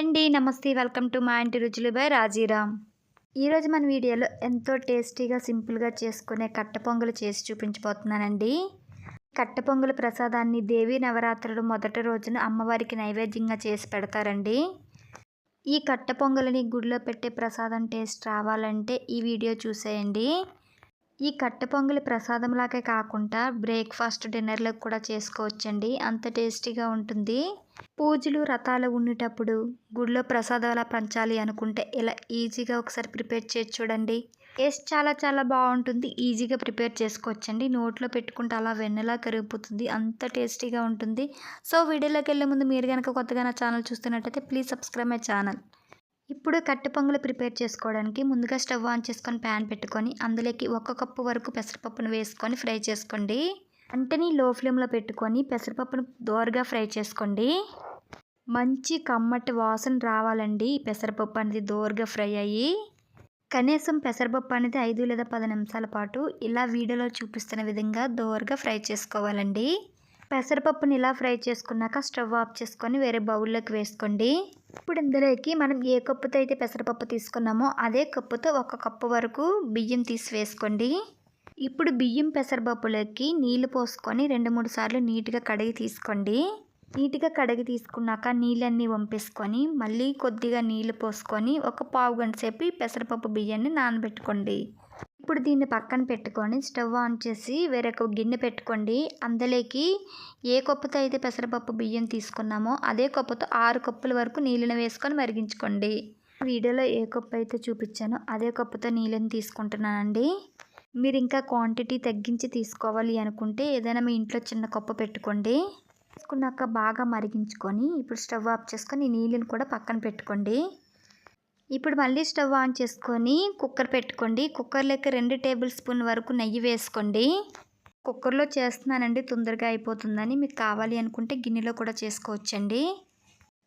అండి. నమస్తే. Welcome to మా ఇంటి రుచులు బై రాజీరామ్. ఈరోజు మన వీడియోలో ఎంతో టేస్టీగా సింపుల్గా చేసుకునే కట్ట పొంగలు చేసి చూపించబోతున్నానండి. కట్ట పొంగలు ప్రసాదాన్ని దేవీ నవరాత్రులు మొదటి రోజున అమ్మవారికి నైవేద్యంగా చేసి పెడతారండి. ఈ కట్ట పొంగలిని గుడిలో పెట్టే ప్రసాదం టేస్ట్ రావాలంటే ఈ వీడియో చూసేయండి. ఈ కట్ట పొంగలి ప్రసాదంలాగే కాకుండా బ్రేక్ఫాస్ట్ డిన్నర్లకు కూడా చేసుకోవచ్చండి. అంత టేస్టీగా ఉంటుంది. పూజలు రథాలు ఉండేటప్పుడు గుడిలో ప్రసాదాలు పంచాలి అనుకుంటే ఇలా ఈజీగా ఒకసారి ప్రిపేర్ చేసి చూడండి. టేస్ట్ చాలా చాలా బాగుంటుంది. ఈజీగా ప్రిపేర్ చేసుకోవచ్చండి. నోట్లో పెట్టుకుంటే అలా వెన్నెలా కరిగిపోతుంది. అంత టేస్టీగా ఉంటుంది. సో వీడియోలోకి వెళ్ళే ముందు మీరు కనుక కొత్తగా నా ఛానల్ చూస్తున్నట్టయితే ప్లీజ్ సబ్స్క్రైబ్ మై ఛానల్. ఇప్పుడు కట్టె పొంగలు ప్రిపేర్ చేసుకోవడానికి ముందుగా స్టవ్ ఆన్ చేసుకొని ప్యాన్ పెట్టుకొని అందులోకి ఒక కప్పు వరకు పెసరపప్పును వేసుకొని ఫ్రై చేసుకోండి. వెంటనే లో ఫ్లేమ్లో పెట్టుకొని పెసరపప్పును దోరగా ఫ్రై చేసుకోండి. మంచి కమ్మటి వాసన రావాలండి పెసరపప్పు అనేది దోరగా ఫ్రై అయ్యి. కనీసం పెసరపప్పు అనేది ఐదు లేదా పది నిమిషాల పాటు ఇలా వీడియోలో చూపిస్తున్న విధంగా దోరగా ఫ్రై చేసుకోవాలండి. పెసరపప్పుని ఇలా ఫ్రై చేసుకున్నాక స్టవ్ ఆఫ్ చేసుకొని వేరే బౌల్లోకి వేసుకోండి. ఇప్పుడు ఇందులోకి మనం ఏ కప్పుతో అయితే పెసరపప్పు తీసుకున్నామో అదే కప్పుతో ఒక కప్పు వరకు బియ్యం తీసి వేసుకోండి. ఇప్పుడు బియ్యం పెసరపప్పులోకి నీళ్ళు పోసుకొని రెండు మూడు సార్లు నీట్గా కడిగి తీసుకోండి. నీట్గా కడిగి తీసుకున్నాక నీళ్ళన్నీ వంపేసుకొని మళ్ళీ కొద్దిగా నీళ్ళు పోసుకొని ఒక పావు గంట సేపు పెసరపప్పు బియ్యాన్ని నానబెట్టుకోండి. ఇప్పుడు దీన్ని పక్కన పెట్టుకొని స్టవ్ ఆన్ చేసి వేరొక గిన్నె పెట్టుకోండి. అందులోకి ఏ కప్పుతో అయితే పెసరపప్పు బియ్యం తీసుకున్నామో అదే కప్పుతో ఆరు కప్పుల వరకు నీళ్ళని వేసుకొని మరిగించుకోండి. వీడియోలో ఏ కప్పు అయితే చూపించానో అదే కప్పుతో నీళ్ళని తీసుకుంటున్నానండి. మీరు ఇంకా క్వాంటిటీ తగ్గించి తీసుకోవాలి అనుకుంటే ఏదైనా మీ ఇంట్లో చిన్న కప్పు పెట్టుకోండి. తీసుకున్నాక బాగా మరిగించుకొని ఇప్పుడు స్టవ్ ఆఫ్ చేసుకొని నీళ్ళని కూడా పక్కన పెట్టుకోండి. ఇప్పుడు మళ్ళీ స్టవ్ ఆన్ చేసుకొని కుక్కర్ పెట్టుకోండి. కుక్కర్లోకి రెండు టేబుల్ స్పూన్ వరకు నెయ్యి వేసుకోండి. కుక్కర్లో చేస్తున్నానండి తొందరగా అయిపోతుందని. మీకు కావాలి అనుకుంటే గిన్నెలో కూడా చేసుకోవచ్చండి.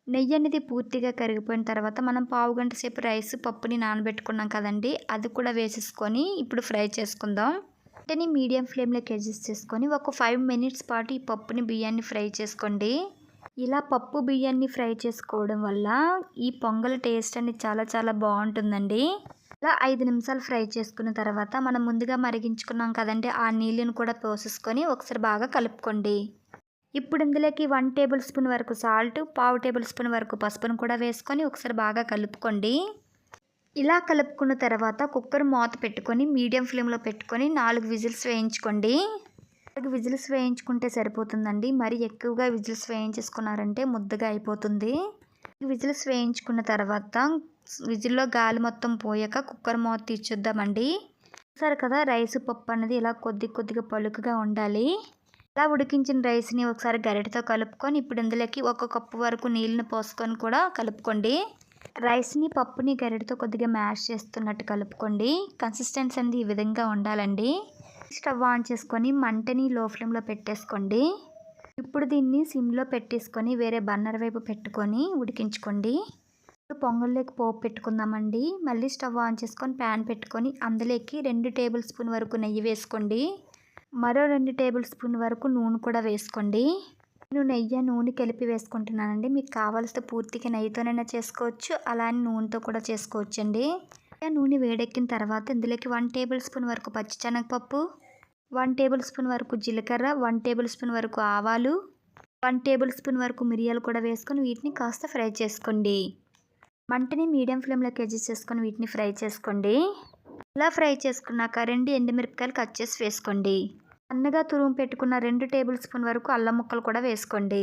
నెయ్యి అనేది పూర్తిగా కరిగిపోయిన తర్వాత మనం పావు గంట సేపు రైస్ పప్పుని నానబెట్టుకున్నాం కదండి. అది కూడా వేసేసుకొని ఇప్పుడు ఫ్రై చేసుకుందాం. వెంటనే మీడియం ఫ్లేమ్లోకి అడ్జస్ట్ చేసుకొని ఒక ఫైవ్ మినిట్స్ పాటు ఈ పప్పుని బియ్యాన్ని ఫ్రై చేసుకోండి. ఇలా పప్పు బియ్యాన్ని ఫ్రై చేసుకోవడం వల్ల ఈ పొంగల్ టేస్ట్ అనేది చాలా చాలా బాగుంటుందండి. ఇలా ఐదు నిమిషాలు ఫ్రై చేసుకున్న తర్వాత మనం ముందుగా మరిగించుకున్నాం కదండి ఆ నీళ్ళని కూడా పోసేసుకొని ఒకసారి బాగా కలుపుకోండి. ఇప్పుడు ఇందులోకి వన్ టేబుల్ స్పూన్ వరకు సాల్ట్ పావు టేబుల్ స్పూన్ వరకు పసుపును కూడా వేసుకొని ఒకసారి బాగా కలుపుకోండి. ఇలా కలుపుకున్న తర్వాత కుక్కర్ మూత పెట్టుకొని మీడియం ఫ్లేమ్లో పెట్టుకొని నాలుగు విజిల్స్ వేయించుకోండి. నాలుగు విజిల్స్ వేయించుకుంటే సరిపోతుందండి. మరి ఎక్కువగా విజిల్స్ వేయించేసుకున్నారంటే ముద్దగా అయిపోతుంది. విజిల్స్ వేయించుకున్న తర్వాత విజిల్లో గాలి మొత్తం పోయాక కుక్కర్ మూత తీర్చుద్దామండి. సరే కదా రైస్ పప్పు అనేది ఇలా కొద్ది కొద్దిగా పలుకుగా ఉండాలి. అలా ఉడికించిన రైస్ని ఒకసారి గరిటతో కలుపుకొని ఇప్పుడు ఇందులోకి ఒక కప్పు వరకు నీళ్ళని పోసుకొని కూడా కలుపుకోండి. రైస్ని పప్పుని గరిటతో కొద్దిగా మ్యాష్ చేస్తున్నట్టు కలుపుకోండి. కన్సిస్టెన్సీ అనేది ఈ విధంగా ఉండాలండి. స్టవ్ ఆన్ చేసుకొని మంటని లో ఫ్లేమ్లో పెట్టేసుకోండి. ఇప్పుడు దీన్ని సిమ్లో పెట్టేసుకొని వేరే బన్నర్ వైపు పెట్టుకొని ఉడికించుకోండి. ఇప్పుడు పొంగల్లోకి పోపు పెట్టుకుందామండి. మళ్ళీ స్టవ్ ఆన్ చేసుకొని ప్యాన్ పెట్టుకొని అందులోకి రెండు టేబుల్ స్పూన్ వరకు నెయ్యి వేసుకోండి. మరో రెండు టేబుల్ స్పూన్ వరకు నూనె కూడా వేసుకోండి. నేను నెయ్యి నూనె కలిపి వేసుకుంటున్నానండి. మీకు కావాల్సిన పూర్తిగా నెయ్యితోనైనా చేసుకోవచ్చు. అలానే నూనెతో కూడా చేసుకోవచ్చండి. నూనె వేడెక్కిన తర్వాత ఇందులోకి వన్ టేబుల్ స్పూన్ వరకు పచ్చిశనగపప్పు వన్ టేబుల్ స్పూన్ వరకు జీలకర్ర వన్ టేబుల్ స్పూన్ వరకు ఆవాలు వన్ టేబుల్ స్పూన్ వరకు మిరియాలు కూడా వేసుకొని వీటిని కాస్త ఫ్రై చేసుకోండి. మంటని మీడియం ఫ్లేమ్లోకి అడ్జస్ట్ చేసుకొని వీటిని ఫ్రై చేసుకోండి. ఇలా ఫ్రై చేసుకున్నాక రెండు ఎండుమిరపకాయలు కట్ చేసి వేసుకోండి. సన్నగా తురుము పెట్టుకున్న రెండు టేబుల్ స్పూన్ వరకు అల్లం ముక్కలు కూడా వేసుకోండి.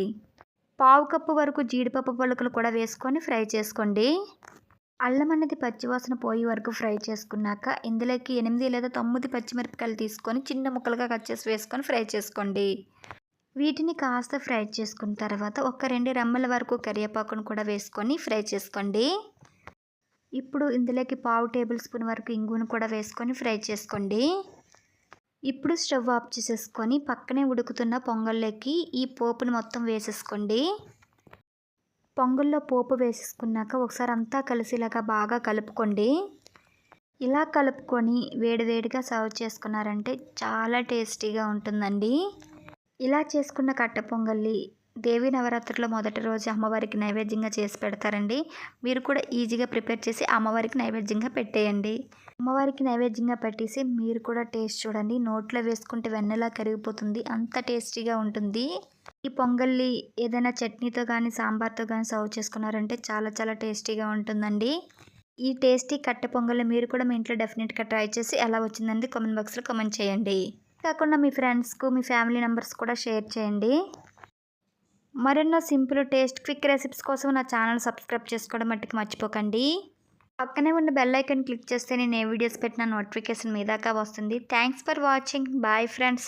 పావు కప్పు వరకు జీడిపప్పు పలుకులు కూడా వేసుకొని ఫ్రై చేసుకోండి. అల్లం అనేది పచ్చివాసన పోయే వరకు ఫ్రై చేసుకున్నాక ఇందులోకి ఎనిమిది లేదా తొమ్మిది పచ్చిమిరపకాయలు తీసుకొని చిన్న ముక్కలుగా కట్ చేసి వేసుకొని ఫ్రై చేసుకోండి. వీటిని కాస్త ఫ్రై చేసుకున్న తర్వాత ఒక రెండు రెమ్మల వరకు కరివేపాకును కూడా వేసుకొని ఫ్రై చేసుకోండి. ఇప్పుడు ఇందులోకి పావు టేబుల్ స్పూన్ వరకు ఇంగును కూడా వేసుకొని ఫ్రై చేసుకోండి. ఇప్పుడు స్టవ్ ఆఫ్ చేసేసుకొని పక్కనే ఉడుకుతున్న పొంగల్లోకి ఈ పోపుని మొత్తం వేసేసుకోండి. పొంగల్లో పోపు వేసేసుకున్నాక ఒకసారి అంతా కలిసేలాగా బాగా కలుపుకోండి. ఇలా కలుపుకొని వేడివేడిగా సర్వ్ చేసుకున్నారంటే చాలా టేస్టీగా ఉంటుందండి. ఇలా చేసుకున్న కట్ట పొంగల్ని దేవి నవరాత్రిలో మొదటి రోజు అమ్మవారికి నైవేద్యంగా చేసి పెడతారండి. మీరు కూడా ఈజీగా ప్రిపేర్ చేసి అమ్మవారికి నైవేద్యంగా పెట్టేయండి. అమ్మవారికి నైవేద్యంగా పెట్టేసి మీరు కూడా టేస్ట్ చూడండి. నోట్లో వేసుకుంటే వెన్నెలా కరిగిపోతుంది అంత టేస్టీగా ఉంటుంది. ఈ పొంగల్ని ఏదైనా చట్నీతో కానీ సాంబార్తో కానీ సర్వ్ చేసుకున్నారంటే చాలా చాలా టేస్టీగా ఉంటుందండి. ఈ టేస్టీ కట్టె పొంగల్ని మీరు కూడా మీ ఇంట్లో డెఫినెట్గా ట్రై చేసి ఎలా వచ్చిందండి కామెంట్ బాక్స్లో కామెంట్ చేయండి. కాకుండా మీ ఫ్రెండ్స్కు మీ ఫ్యామిలీ మెంబర్స్ కూడా షేర్ చేయండి. మరెన్నో సింపుల్ టేస్ట్ క్విక్ రెసిపీస్ కోసం నా ఛానల్ సబ్స్క్రైబ్ చేసుకోవడం మట్టుకు మర్చిపోకండి. పక్కనే ఉన్న బెల్ ఐకన్ క్లిక్ చేస్తే నేను ఏ వీడియోస్ పెట్టిన నోటిఫికేషన్ మీ దాకా వస్తుంది. Thanks for watching bye friends